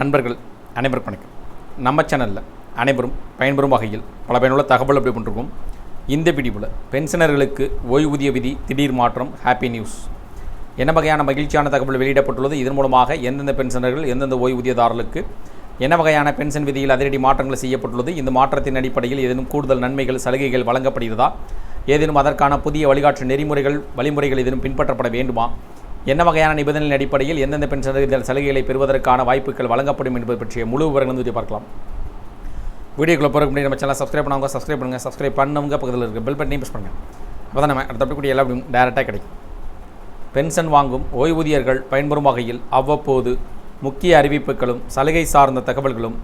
நண்பர்கள் அனைவருக்கும் வணக்கம். நம்ம சேனலில் அனைவரும் பயன்பெறும் வகையில் பல பயனுள்ள தகவல் அப்படி பண்ணிருக்கோம். இந்த பிடிப்பில் பென்ஷனர்களுக்கு ஓய்வூதிய விதி திடீர் மாற்றம் ஹாப்பி நியூஸ் என்ன வகையான மகிழ்ச்சியான தகவல் வெளியிடப்பட்டுள்ளது? இதன் மூலமாக எந்தெந்த பென்ஷனர்கள் எந்தெந்த ஓய்வூதியதாரர்களுக்கு என்ன வகையான பென்ஷன் விதியில் அதிரடி மாற்றங்கள் செய்யப்பட்டுள்ளது? இந்த மாற்றத்தின் அடிப்படையில் ஏதேனும் கூடுதல் நன்மைகள் சலுகைகள் வழங்கப்படுகிறதா? ஏதேனும் அதற்கான புதிய வழிகாட்டு நெறிமுறைகள் வழிமுறைகள் ஏதேனும் பின்பற்றப்பட வேண்டுமா? என்ன வகையான நிபந்தனையின் அடிப்படையில் எந்தெந்த பென்ஷன் இந்த சலுகைகளை பெறுவதற்கான வாய்ப்புகள் வழங்கப்படும் என்பது பற்றிய முழு விவரங்கள் வந்து பார்க்கலாம். வீடியோக்குள்ள போகிற முடியும் நம்ம சேனல் சப்ஸ்கிரைப் பண்ணவங்க சப்ஸ்கிரைப் பண்ணுங்கள் சப்ஸ்கிரைப் பண்ணவங்க பக்கத்தில் இருக்க பெல் பட்டனையும் ப்ரெஸ் பண்ணுங்கள் அப்போ தான் நம்ம அடுத்த எல்லா டேரெக்டாக கிடைக்கும். பென்ஷன் வாங்கும் ஓய்வூதியர்கள் பயன்பெறும் வகையில் அவ்வப்போது முக்கிய அறிவிப்புகளும் சலுகை சார்ந்த தகவல்களும்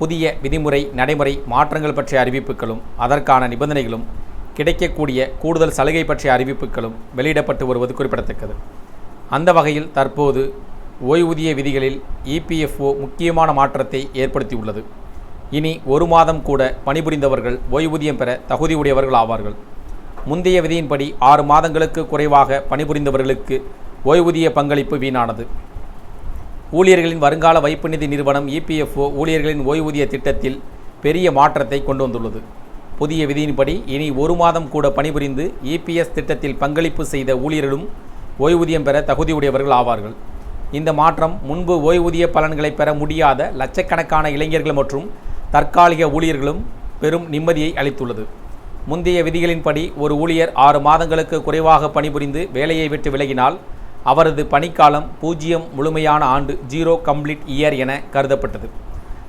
புதிய விதிமுறை நடைமுறை மாற்றங்கள் பற்றிய அறிவிப்புகளும் அதற்கான நிபந்தனைகளும் கிடைக்கக்கூடிய கூடுதல் சலுகை பற்றிய அறிவிப்புகளும் வெளியிடப்பட்டு வருவது குறிப்பிடத்தக்கது. அந்த வகையில் தற்போது ஓய்வூதிய விதிகளில் இபிஎஃப்ஓ முக்கியமான மாற்றத்தை ஏற்படுத்தியுள்ளது. இனி ஒரு மாதம் கூட பணிபுரிந்தவர்கள் ஓய்வூதியம் பெற தகுதியுடையவர்கள் ஆவார்கள். முந்தைய விதியின்படி ஆறு மாதங்களுக்கு குறைவாக பணிபுரிந்தவர்களுக்கு ஓய்வூதிய பங்களிப்பு வீணானது. ஊழியர்களின் வருங்கால வைப்பு நிதி நிறுவனம் இபிஎஃப்ஓ ஊழியர்களின் ஓய்வூதிய திட்டத்தில் பெரிய மாற்றத்தை கொண்டு வந்துள்ளது. புதிய விதியின்படி இனி ஒரு மாதம் கூட பணிபுரிந்து இபிஎஸ் திட்டத்தில் பங்களிப்பு செய்த ஊழியர்களும் ஓய்வூதியம் பெற தகுதியுடையவர்கள் ஆவார்கள். இந்த மாற்றம் முன்பு ஓய்வூதிய பலன்களை பெற முடியாத லட்சக்கணக்கான இளைஞர்கள் மற்றும் தற்காலிக ஊழியர்களும் பெரும் நிம்மதியை அளித்துள்ளது. முந்தைய விதிகளின்படி ஒரு ஊழியர் ஆறு மாதங்களுக்கு குறைவாக பணிபுரிந்து வேலையை விட்டு விலகினால் அவரது பணிக்காலம் பூஜ்ஜியம் முழுமையான ஆண்டு ஜீரோ கம்ப்ளீட் இயர் என கருதப்பட்டது.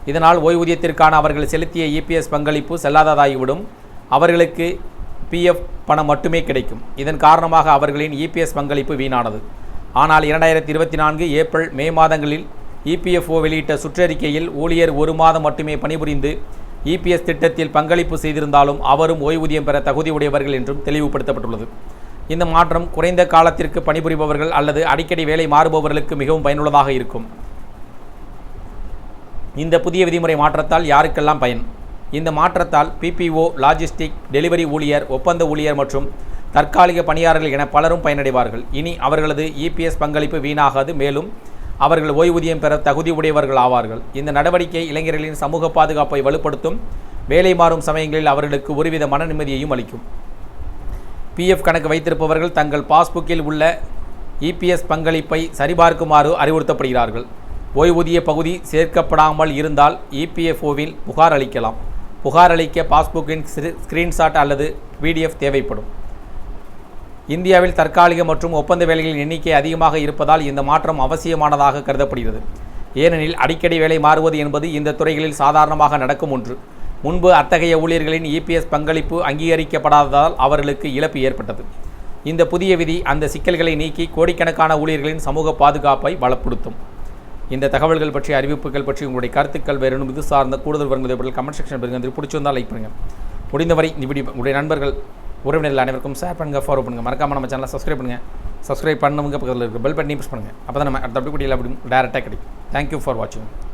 இதனால் ஓய்வூதியத்திற்கான அவர்கள் செலுத்திய இபிஎஸ் பங்களிப்பு செல்லாததாகிவிடும். அவர்களுக்கு பிஎஃப் பணம் மட்டுமே கிடைக்கும். இதன் காரணமாக அவர்களின் இபிஎஸ் பங்களிப்பு வீணானது. ஆனால் இரண்டாயிரத்தி இருபத்தி நான்கு ஏப்ரல் மே மாதங்களில் இபிஎஃப்ஓ வெளியிட்ட சுற்றறிக்கையில் ஊழியர் ஒரு மாதம் மட்டுமே பணிபுரிந்து இபிஎஸ் திட்டத்தில் பங்களிப்பு செய்திருந்தாலும் அவரும் ஓய்வூதியம் பெற தகுதியுடையவர்கள் என்றும் தெளிவுபடுத்தப்பட்டுள்ளது. இந்த மாற்றம் குறைந்த காலத்திற்கு பணிபுரிபவர்கள் அல்லது அடிக்கடி வேலை மாறுபவர்களுக்கு மிகவும் பயனுள்ளதாக இருக்கும். இந்த புதிய விதிமுறை மாற்றத்தால் யாருக்கெல்லாம் பயன்? இந்த மாற்றத்தால் பிபிஓ லாஜிஸ்டிக் டெலிவரி ஊழியர் ஒப்பந்த ஊழியர் மற்றும் தற்காலிக பணியாளர்கள் என பலரும் பயனடைவார்கள். இனி அவர்களது இபிஎஸ் பங்களிப்பு வீணாகாது. மேலும் அவர்கள் ஓய்வூதியம் பெற தகுதி உடையவர்கள் ஆவார்கள். இந்த நடவடிக்கை இளைஞர்களின் சமூக பாதுகாப்பை வலுப்படுத்தும். வேலை மாறும் சமயங்களில் அவர்களுக்கு ஒருவித மன நிம்மதியையும் அளிக்கும். பிஎஃப் கணக்கு வைத்திருப்பவர்கள் தங்கள் பாஸ்புக்கில் உள்ள இபிஎஸ் பங்களிப்பை சரிபார்க்குமாறு அறிவுறுத்தப்படுகிறார்கள். ஓய்வூதிய பகுதி சேர்க்கப்படாமல் இருந்தால் இபிஎஃப்ஓவில் புகார் அளிக்கலாம். புகார் அளிக்க பாஸ்புக்கின் ஸ்கிரீன்ஷாட் அல்லது பிடிஎஃப் தேவைப்படும். இந்தியாவில் தற்காலிக மற்றும் ஒப்பந்த வேலைகளின் எண்ணிக்கை அதிகமாக இருப்பதால் இந்த மாற்றம் அவசியமானதாக கருதப்படுகிறது. ஏனெனில் அடிக்கடி வேலை மாறுவது என்பது இந்த துறைகளில் சாதாரணமாக நடக்கும் ஒன்று. முன்பு அத்தகைய ஊழியர்களின் இபிஎஸ் பங்களிப்பு அங்கீகரிக்கப்படாததால் அவர்களுக்கு இழப்பு ஏற்பட்டது. இந்த புதிய விதி அந்த சிக்கல்களை நீக்கி கோடிக்கணக்கான ஊழியர்களின் சமூக பாதுகாப்பை பலப்படுத்தும் இந்த தகவல்கள் பற்றிய அறிவிப்புகள் பற்றி உங்களுடைய கருத்துக்கள் வேறு இது சார்ந்த கூடுதல் வருங்கள் கமெண்ட் செக்ஷன் பெறுங்க பிடிச்சிருந்தால் லைக் பண்ணுங்கள் முடிந்தவரை இந்த வீடியோ உங்களுடைய நண்பர்கள் உறவினர்கள் அனைவருக்கும் ஷேர் பண்ணுங்கள் ஃபாலோ பண்ணுங்கள் மறக்காமல் நம்ம சேனலை சப்ஸ்கிரைப் பண்ணுங்கள் சப்ஸ்கிரைப் பண்ணுங்க பக்கத்தில் இருக்க பெல் பட்டனையும் ப்ரெஸ் பண்ணுங்கள் அப்போ தான் நம்ம அடுத்த அப்படி கூட அப்படி டேரெக்டாக கிடைக்கும். தேங்க்யூ ஃபார் வாட்சிங்